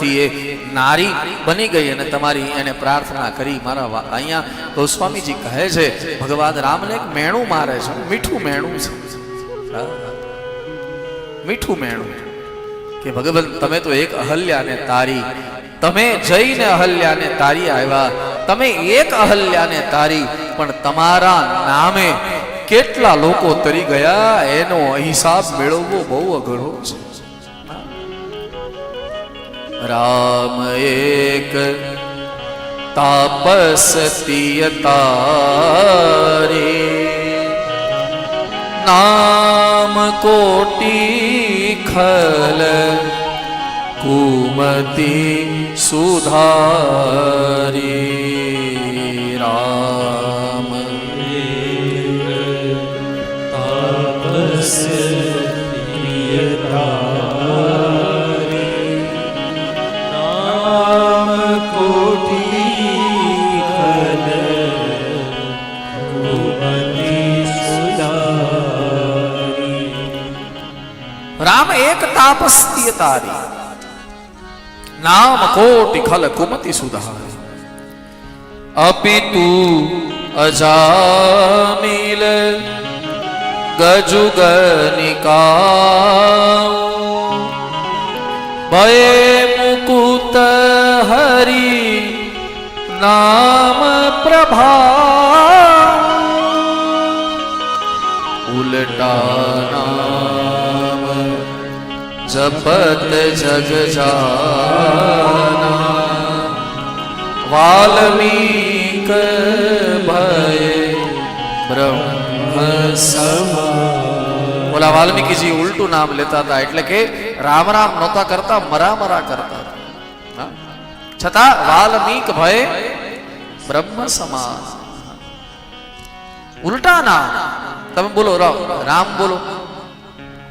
કપટથી એ નારી બની ગઈ અને તમારી એને પ્રાર્થના કરી. મારા અહીંયા ગોસ્વામીજી કહે છે, ભગવાન રામને એક મેણું મારે છે. મીઠું મેણું છે. મીઠું મેણું. કે ભગવાન, તમે તો એક અહલ્યાને તારી, તમે જઈને અહલ્યાને તારી આવ્યા. તમે એક અહલ્યાને તારી, પણ તમારા નામે કેટલા લોકો તરી ગયા, એનો હિસાબ મેળવવો બહુ અઘરો છે. राम एक तापसतियतारे नाम कोटि खल कुमति सुधारी राम રામ એક તાપસ્ય તારી નામ કોટી ખલ કુમતી સુધારી અપિતુ અજામિલ ગજુગનિકા ભય મુકુત હરી નામ પ્રભા ઉલટા નામ જપત જગ જાના વાલ્મીક ભય બ્રહ્મ સમા ઓલા વાલ્મીકીજી ઉલટું નામ લેતા હતા એટલે કે રામ રામ નહોતા કરતા મરા મરા કરતા હતા. હા? છતાં વાલ્મીક ભય બ્રહ્મ સમાન ઉલટા નામ તમે બોલો રામ રામ બોલો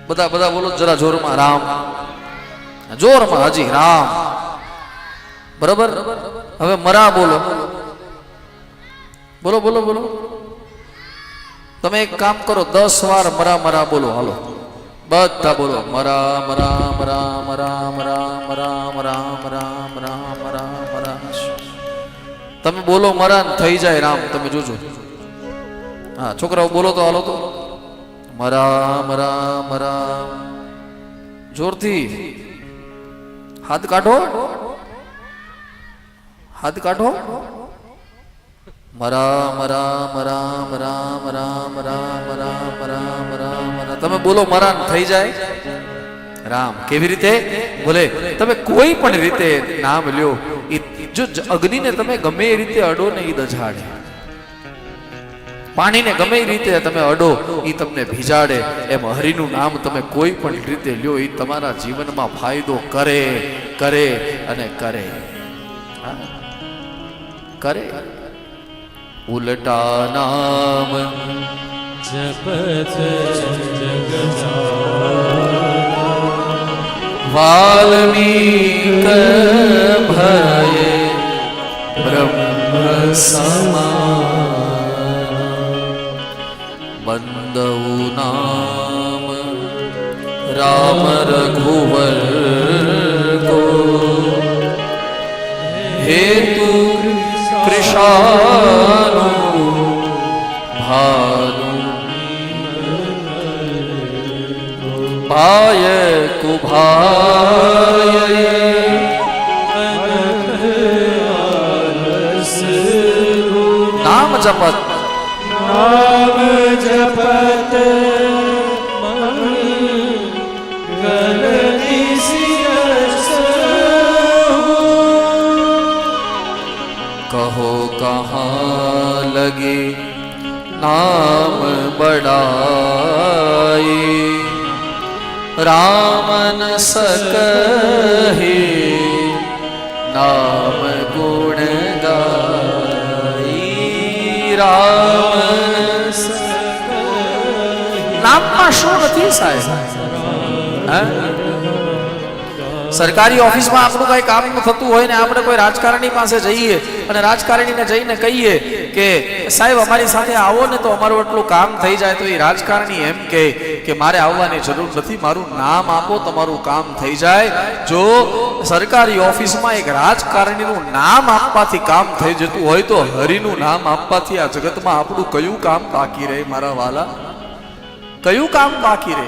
બધા બધા બોલો જરા જોરમાં રામ જોરમાં હજી રામ બરોબર હવે મરા બોલો બોલો બોલો બોલો તમે એક કામ કરો દસ વાર મરા મરા બોલો હાલો બધા બોલો મરામ રામ રામ રામ રામ રામ રામ રામ રામ રામ રામ તમે બોલો મરા થઈ જાય રામ તમે જોજો હા છોકરાઓ બોલો તો હાલો તો મરા રામ રામ. જોરથી. હાથ કાઢો. હાથ કાઢો. રામ રામ રામ રામ રામ રામ રામ રામ રામ રામ. તમે બોલો મરા થઈ જાય? રામ, કેવી રીતે? બોલે, તમે કોઈ પણ રીતે નામ લ્યો. જ- અગ્નિને તમે ગમે એ રીતે અડો ને એ દજાડે પાણીને ગમે રીતે તમે અડો એ તમને ભીજાડે. એમ હરિનું નામ તમે કોઈ પણ રીતે લ્યો એ તમારા જીવનમાં ફાયદો કરે કરે અને કરે. કરે. ઉલટા નામ વાલ્મીક ભય બ્રહ્મ સમાન બંદઉ નામ. રામ રઘુવર કો હેતુ કૃષાનુ ભાનુ. પાય કુભાય નામ જપત. નામ જપત કહો કહા લગે નામ બડાઈ रामन सकहे नाम गुण गाई। राम નામમાં શું નથી સાહેબ? સરકારી ઓફિસમાં આપણું કઈ કામ થતું હોય ને આપણે કોઈ રાજકારણી પાસે જઈએ અને રાજકારણીને જઈને કહીએ કે, સાહેબ, અમારી સાથે આવો ને તો અમારું એટલું કામ થઈ જાય તો એ રાજકારણી એમ કહે કે, મારે આવવાની જરૂર નથી, મારું નામ આપો, તમારું કામ થઈ જાય. જો સરકારી ઓફિસમાં એક રાજકારણીનું નામ આપવાથી કામ થઈ જતું હોય તો હરિનું નામ આપવાથી આ જગતમાં આપણું કયું કામ બાકી રહે, મારા વાલા? કયું કામ બાકી રહે?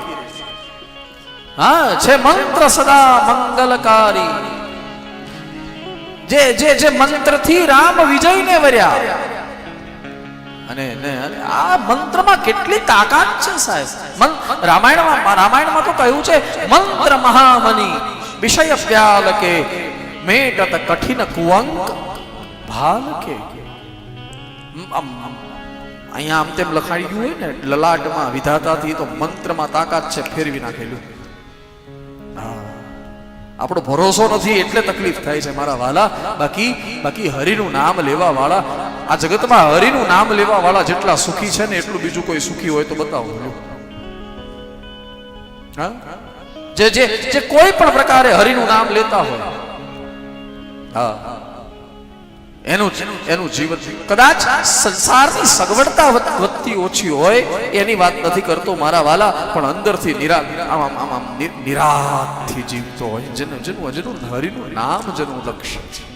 હા, છે મંત્ર સદા મંગલકારી. જે જે જે મંત્રથી રામ વિજયને વર્યા. અને આ મંત્રમાં કેટલી તાકાત છે સાહેબ. રામાયણમાં રામાયણમાં તો કહ્યું છે, મંત્ર મહામની, વિષય વ્યાલકે મેટત કઠિન કુવંક, ભાલકે. અહીંયા આમ તેમ લખાઈ ગયું હોય ને, લલાટમાં વિધાતાથી તો મંત્રમાં તાકાત છે, ફેરવી નાખેલું. આપણો ભરોસો નથી, એટલે તકલીફ થાય છે મારા વાલા. બાકી બાકી હરિનું નામ લેવા વાળા આ જગતમાં હરિનું નામ લેવા વાળા જેટલા સુખી છે ને, એટલું બીજું કોઈ સુખી હોય તો બતાવો હા? જે જે જે કોઈ પણ પ્રકારે હરિનું નામ લેતા હોય. હા. એનું એનું જીવન. કદાચ સંસારની સગવડતા વધ- વધતી ઓછી હોય, એની વાત નથી કરતો મારા વાલા, પણ અંદરથી નિરા, આમ આમ આમ નિરાતથી જીવતો હોય. જેનું જેનું જેનું હરિનું નામ જેનું લક્ષ્ય છે.